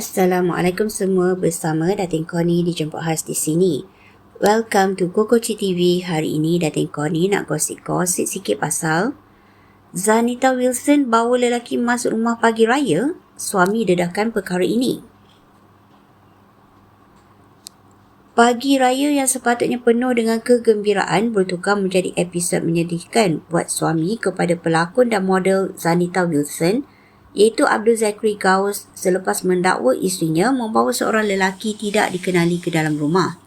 Assalamualaikum semua bersama Datin Koni dijemput khas di sini. Welcome to Kokoci TV. Hari ini Datin Koni nak gosip-gosip sikit pasal Zanita Wilson bawa lelaki masuk rumah pagi raya, suami dedahkan perkara ini. Pagi raya yang sepatutnya penuh dengan kegembiraan bertukar menjadi episod menyedihkan buat suami kepada pelakon dan model Zanita Wilson iaitu Abdul Zakri Gaus selepas mendakwa isterinya membawa seorang lelaki tidak dikenali ke dalam rumah.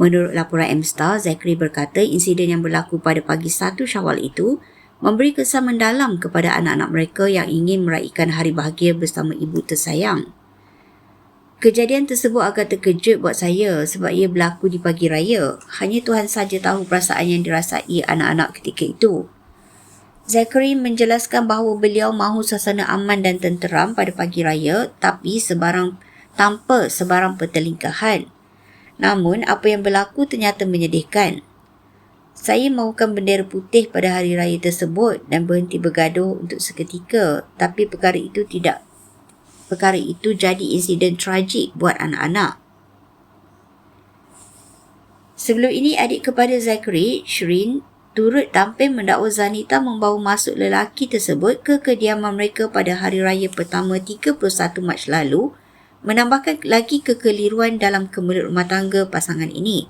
Menurut laporan M-Star, Zakri berkata insiden yang berlaku pada pagi 1 Syawal itu memberi kesan mendalam kepada anak-anak mereka yang ingin meraihkan hari bahagia bersama ibu tersayang. Kejadian tersebut agak terkejut buat saya sebab ia berlaku di pagi raya. Hanya Tuhan saja tahu perasaan yang dirasai anak-anak ketika itu. Zachary menjelaskan bahawa beliau mahu suasana aman dan tenteram pada pagi raya tapi sebarang tanpa sebarang pertelingkahan. Namun apa yang berlaku ternyata menyedihkan. Saya mahukan bendera putih pada hari raya tersebut dan berhenti bergaduh untuk seketika tapi perkara itu tidak perkara itu jadi insiden tragik buat anak-anak. Sebelum ini adik kepada Zachary, Shirin, turut tampil mendakwa Zanita membawa masuk lelaki tersebut ke kediaman mereka pada hari raya pertama 31 Mac lalu, menambahkan lagi kekeliruan dalam kemelut rumah tangga pasangan ini.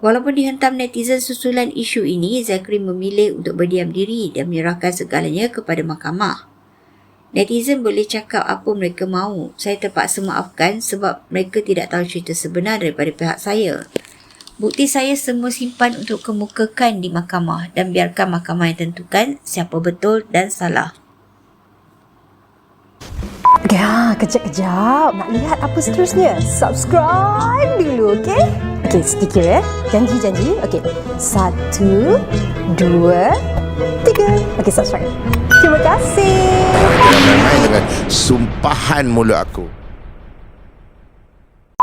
Walaupun dihentam netizen susulan isu ini, Zachary memilih untuk berdiam diri dan menyerahkan segalanya kepada mahkamah. Netizen boleh cakap apa mereka mahu. Saya terpaksa maafkan sebab mereka tidak tahu cerita sebenar daripada pihak saya. Bukti saya semua simpan untuk kemukakan di mahkamah dan biarkan mahkamah yang tentukan siapa betul dan salah. Ya, kejap-kejap. Nak lihat apa seterusnya? Subscribe dulu, okey? Okey, sedikit ya. Janji-janji. Okey. Satu, dua, tiga. Okey, subscribe. Terima kasih. Dengan sumpahan mulut aku.